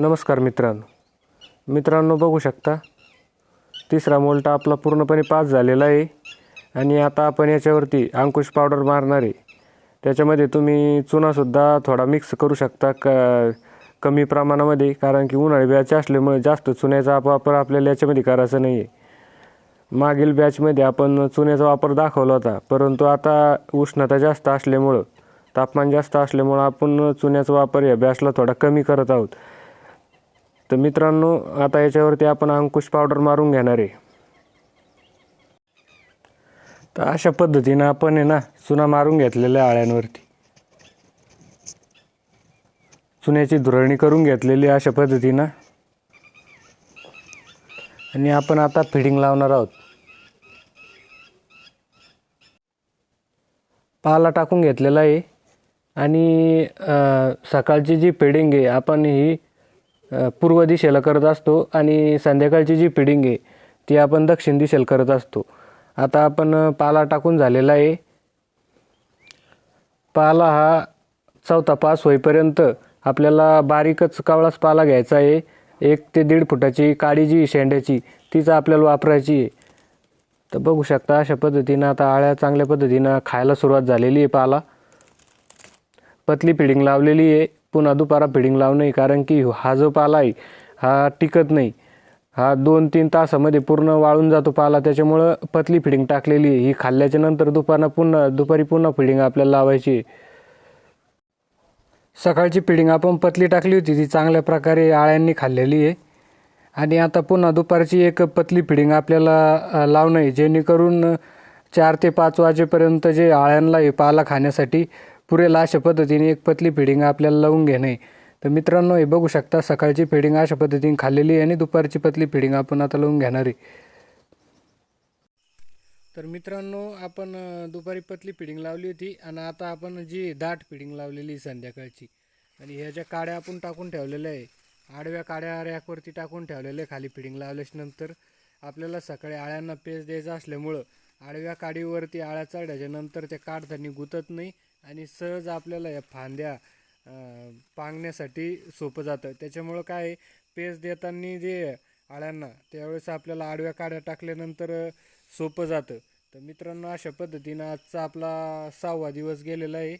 नमस्कार मित्रांनो. मित्रांनो बघू शकता तिसरा मोल्टा आपला पूर्णपणे पास झालेला आहे आणि आता आपण याच्यावरती अंकुश पावडर मारणार आहे. त्याच्यामध्ये तुम्ही चुनासुद्धा थोडा मिक्स करू शकता क कमी प्रमाणामध्ये कारण की उन्हाळी बॅच असल्यामुळे जास्त चुन्याचा वापर आपल्याला याच्यामध्ये करायचा नाही आहे मागील बॅचमध्ये आपण चुन्याचा वापर दाखवला होता परंतु आता उष्णता जास्त असल्यामुळं तापमान जास्त असल्यामुळं आपण चुन्याचा वापर या बॅचला थोडा कमी करत आहोत. तर मित्रांनो आता याच्यावरती आपण अंकुश पावडर मारून घेणार आहे. तर अशा पद्धतीनं आपण आहे ना चुना मारून घेतलेल्या आळ्यांवरती. चुन्याची धुरळणी करून घेतलेली आहे अशा पद्धतीनं. आणि आपण आता फिडिंग लावणार आहोत. पाला टाकून घेतलेला आहे. आणि सकाळची जी फिडिंग आहे आपण ही पूर्व दिशेला करत असतो आणि संध्याकाळची जी फिडिंग आहे ती आपण दक्षिण दिशेला करत असतो. आता आपण पाला टाकून झालेला आहे. पाला हा चौथा पास होईपर्यंत आपल्याला बारीकच कावळाच पाला घ्यायचा आहे. एक ते दीड फुटाची काळी जी शेंड्याची तीच आपल्याला वापरायची आहे. तर बघू शकता अशा पद्धतीनं आता आळ्या चांगल्या पद्धतीनं खायला सुरुवात झालेली आहे पाला. पतली फिडिंग लावलेली आहे. पुन्हा दुपारा फिडिंग लावणं आहे कारण की हा जो पाला आहे हा टिकत नाही. हा दोन तीन तासामध्ये पूर्ण वाळून जातो पाला त्याच्यामुळं पतली फिडिंग टाकलेली आहे. ही खाल्ल्याच्या नंतर दुपारनं पुन्हा दुपारी पुन्हा फिडिंग आपल्याला लावायची सकाळची फिडिंग आपण पतली टाकली होती ती चांगल्या प्रकारे आळ्यांनी खाल्लेली आहे. आणि आता पुन्हा दुपारची एक पतली फिडिंग आपल्याला लावणं आहे जेणेकरून चार ते पाच वाजेपर्यंत जे आळ्यांना आहे पाला खाण्यासाठी पुरेल अशा पद्धतीने एक पतली फिडिंग आपल्याला लावून घेणं. तर मित्रांनो हे बघू शकता सकाळची फिडिंग अशा पद्धतीने खाल्लेली आहे आणि दुपारची पतली फिडिंग आपण आता लावून घेणार आहे. तर मित्रांनो आपण दुपारी पतली फिडिंग लावली होती आणि आता आपण जी दाट फिडिंग लावलेली आहे संध्याकाळची आणि ह्या ज्या काड्या आपण टाकून ठेवलेल्या आहे आडव्या काड्या रॅकवरती टाकून ठेवलेल्या आहे खाली फिडिंग लावल्याच्या नंतर आपल्याला सकाळी आळ्यांना पेज द्यायचा असल्यामुळं आडव्या काडीवरती आळ्या चढल्याच्या नंतर त्या काढताना गुतत नाही. आणि सहज आपल्याला या फांद्या पांगण्यासाठी सोपं जातं. त्याच्यामुळं काय आहे, पेज देताना जे आळ्यांना त्यावेळेस आपल्याला आडव्या काड्या टाकल्यानंतर सोपं जातं. तर मित्रांनो अशा पद्धतीनं आजचा आपला सहावा दिवस गेलेला आहे.